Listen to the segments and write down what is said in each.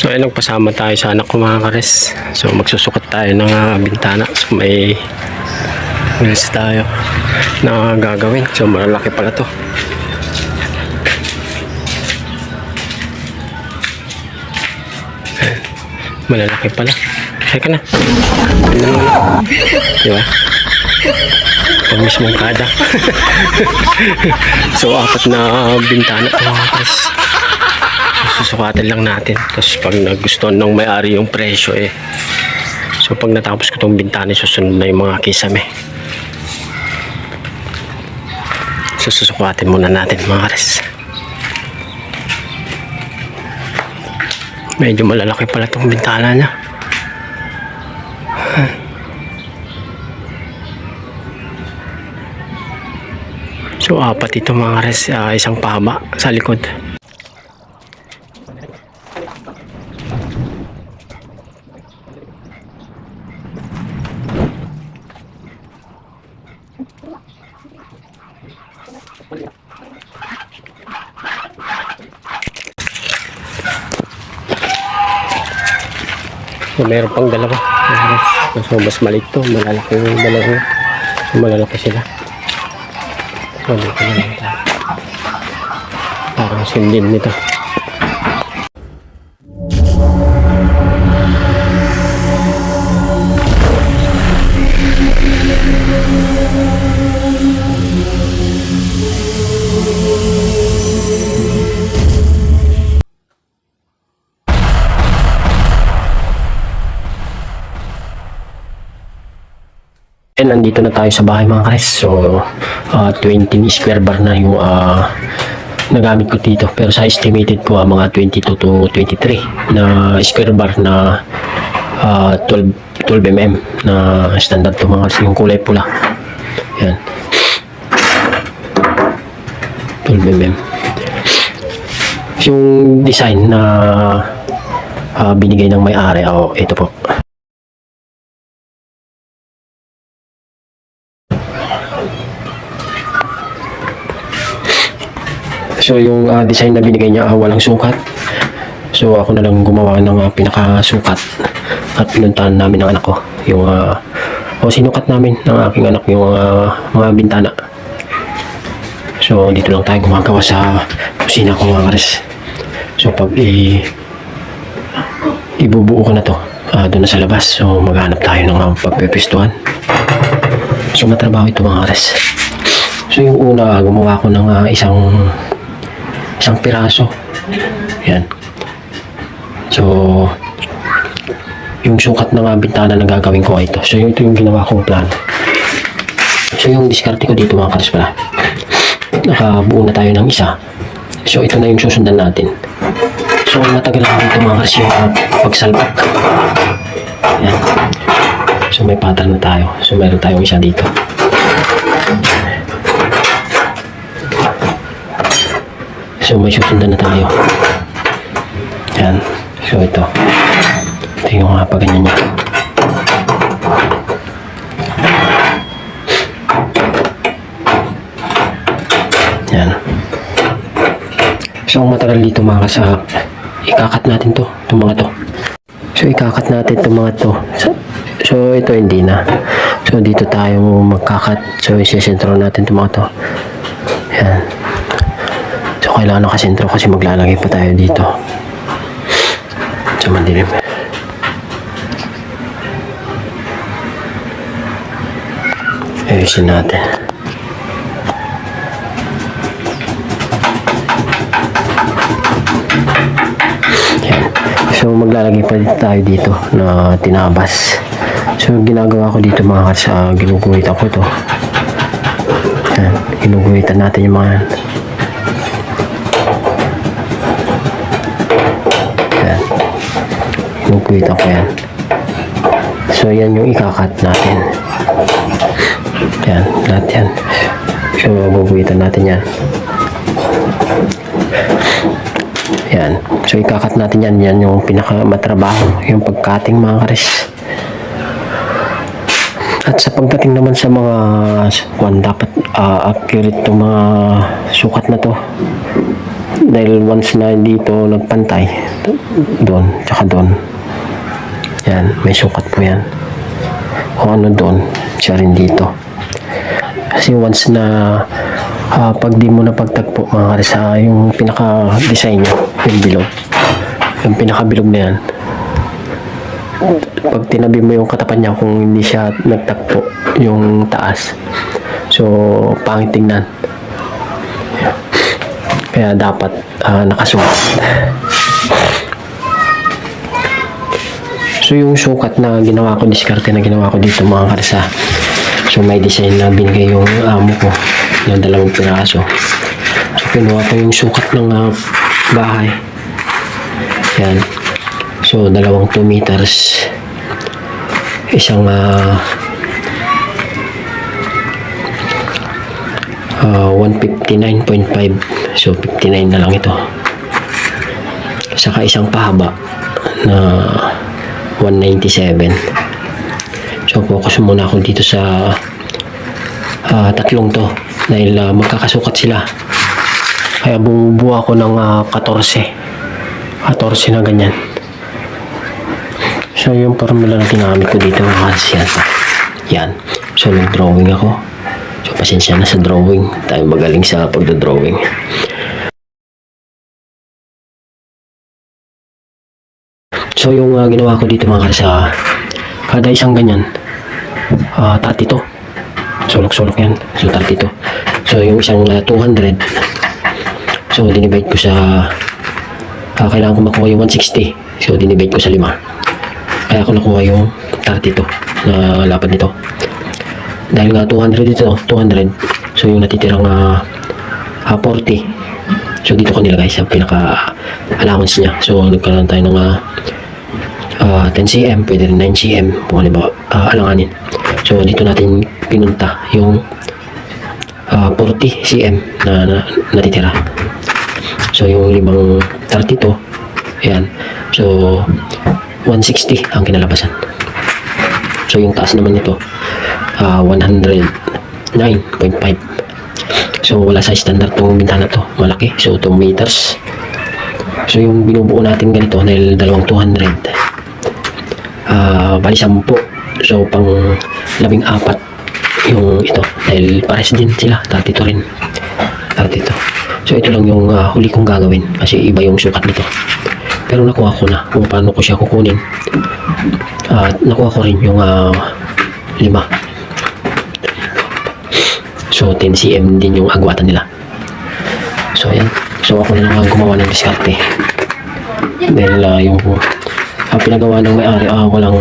So ayun nagpasama tayo sa anak ko mga kares. So magsusukat tayo ng ah, bintana. So may wheels tayo na gagawin. So malalaki pala to. Malalaki pala. Teka na. Ano na? Di ba? Ang mismong kada. so apat na bintana mga kares susukatin lang natin. Tapos pag nagustuhan ng may-ari yung presyo eh so pag natapos ko itong bintana susunod na yung mga kisame. So susukatin muna natin mga res medyo malalaki pala itong bintana niya. So apat ito mga res ah, isang pahaba sa likod Meron pang dalawa. So, mas maliit to. Malalaki yung dalawa. So, malalaki sila. So, dito. Parang sindin nito. And nandito na tayo sa bahay mga kres. So, ah, 20 square bar na yung ah, nagamit ko dito. Pero sa estimated ko, ah, mga 22 to 23 na square bar na ah, 12, 12 mm na standard to mga kres. Yung kulay pula. Yan. 12 mm. Yung design na ah, binigay ng may-ari, oh, ito po. So yung ah, design na binigay niya ah, walang sukat. So ako na lang gumawa ng ah, pinakasukat at pinuntahan namin ng anak ko. Yung uh, o sinukat namin ng aking anak yung ah, mga bintana. So dito lang tayo gumagawa sa kusina ko mga kares. So pag i ibubuo ko na to ah, doon na sa labas. So maghanap tayo ng uh, pagpepestuhan. So matrabaho ito mga kares. So yung una gumawa ko ng ah, isang isang piraso. Yan. So, yung sukat ng bintana na gagawin ko ay ito. So, ito yung ginawa kong plano. So, yung diskarte ko dito mga karas pala. Nakabuo na tayo ng isa. So, ito na yung susundan natin. So, matagal ako dito mga karas yung pagsalpak. Yan. So, may pattern na tayo. So, meron tayong isa dito. So may susundan na tayo. Yan. So ito. Ito yung mga paganyan niya. Yan. So ang matagal dito mga kasahap, ikakat natin to, itong mga to. So ikakat natin itong mga to. So, so ito hindi na. So dito tayo magkakat. So isesentro natin itong mga to. Yan. Kailangan nakasentro kasi maglalagay pa tayo dito. Sa madilim. Ayusin natin. Yan. So, maglalagay pa tayo dito na tinabas. So, ginagawa ko dito mga kats, uh, ginuguhitan ko to. Yan. Ginuguhitan natin yung mga Inuguhitan ko yan. So, yan yung ikakat natin. Yan, lahat yan. So, guguhitan natin yan. Yan. So, ikakat natin yan. Yan yung pinakamatrabaho. Yung pagkating mga kares. At sa pagdating naman sa mga kwan, dapat ah, accurate itong mga sukat na to. Dahil once na dito nagpantay, doon, tsaka doon. Yan, may sukat po yan. Kung ano doon, siya rin dito. Kasi once na ah, pag di mo na pagtagpo mga karisa, yung pinaka-design nyo, yung bilog. Yung pinaka-bilog na yan. Pag tinabi mo yung katapan niya kung hindi siya nagtagpo yung taas. So, pangit tingnan. Kaya dapat ah, nakasukat. So yung sukat na ginawa ko, diskarte na ginawa ko dito mga karsa. So may design na binigay yung amo ko ng dalawang piraso. So kinuha ko yung sukat ng ah, bahay. Yan. So dalawang 2 meters. Isang ah ah, 159.5 so 59 na lang ito saka isang pahaba na 197 so focus muna ako dito sa ah, tatlong to dahil ah, magkakasukat sila. Kaya bumubuo ako ng ah, 14 14 na ganyan. So yung formula na ginamit ko dito mga kasi yan yan. So nag drawing ako. So pasensya na sa drawing. Tayo magaling sa pagdodrawing So yung ah, ginawa ko dito mga karsa, kada isang ganyan, uh, 32. Sulok-sulok yan. So 32. So yung isang ah, 200, so dinivide ko sa, ah, kailangan ko makuha yung 160. So dinivide ko sa 5. Kaya ako nakuha yung 32 na lapad nito. Dahil nga 200 dito, 200. So yung natitirang ah, ah, 40. So dito ko nilagay sa pinaka allowance niya. So nagkaroon tayo ng ah, ah, 10 cm, pwede rin 9 cm kung halimbawa ah, alanganin. So dito natin pinunta yung ah, 40 cm na, na natitira. So yung limang 32, ayan. So 160 ang kinalabasan. So yung taas naman nito, ah, 109.5. So wala sa standard tong bintana to, malaki. So 2 meters. So yung binubuo natin ganito dahil dalawang 200. Ah, bali 10. So pang labing apat yung ito. Dahil pares din sila 32 rin. 32 so ito lang yung ah, huli kong gagawin kasi iba yung sukat nito. Pero nakuha ko na kung paano ko siya kukunin. At nakuha ko rin yung ah, lima. So 10 cm din yung agwatan nila. So ayan. So ako na lang ang gumawa ng diskarte. Dahil ah, yung ah, pinagawa ng may-ari ah, walang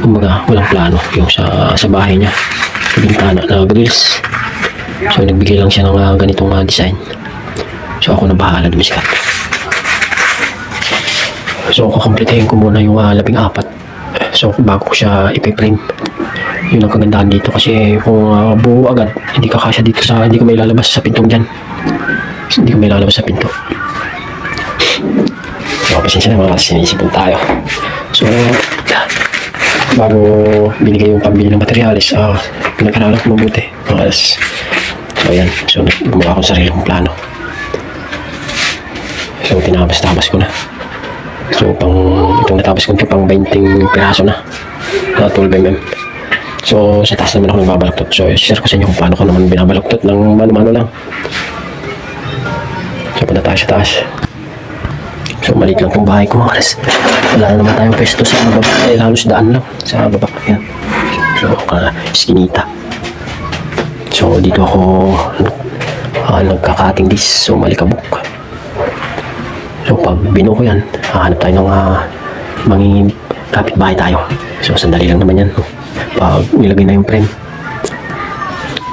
kumbaga walang plano yung sa sa bahay niya. Sa bintana na grills. So nagbigay lang siya ng ah, ganitong ah, design. So ako na bahala dumiskat so kukompletahin ko muna yung ah, labing apat. So bago ko siya ipiprame yun ang kagandahan dito kasi kung ah, buo agad hindi ka kasya dito sa hindi ko may lalabas sa pintong dyan. Hindi ko may lalabas sa pinto so pasensya na mga sinisipon tayo so bago binigay yung pambili ng materialis, ah, pinag-aralan ko mabuti. Mga. So, ayan. So, gumawa ko sarili kong plano. So, tinabas-tabas ko na. So, pang, itong natapos ko ito, pang 20 piraso na. Na 12 mm. So, sa taas naman ako nagbabalaktot. So, share ko sa inyo kung paano ko naman binabalaktot ng mano-mano lang. So, punta tayo sa taas. Maliit lang itong bahay ko, mga. Wala na naman tayong pwesto sa baba. Eh, halos daan lang sa baba. Yan. So, uh, skinita. So, dito ako uh, nagkakating dis. So, malikabok. So, pag binuo ko yan, hahanap tayo ng uh, manging kapitbahay tayo. So, sandali lang naman yan. Pag nilagay na yung frame.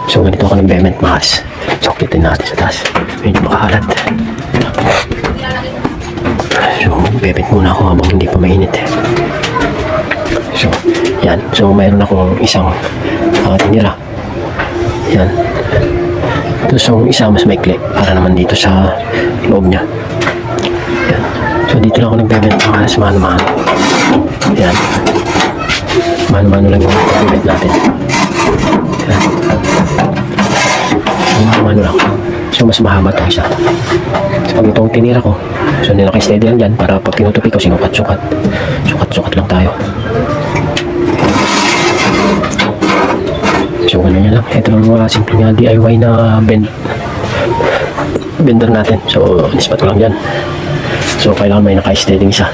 So, ganito ako nag-bement, mahas. So, kitin natin sa taas. Medyo makahalat. So, bebet muna ako habang hindi pa mainit. So, yan. So, mayroon akong isang uh, tinira. Yan. Tapos yung isa mas maikli para naman dito sa loob niya. Yan. So, dito lang ako nagbebet para sa mano-mano. Yan. Mano-mano lang yung bebet natin. Yan. Mano-mano lang. So, mas mahaba ito isa. So, pag itong tinira ko, so hindi naka-steady lang dyan para pag tinutupi ko, sinukat-sukat. Sukat-sukat lang tayo. So, ganun yan lang. Ito lang mga simple nga DIY na bend bender natin. So, nispat ko lang dyan. So, kailangan may naka-steady isa.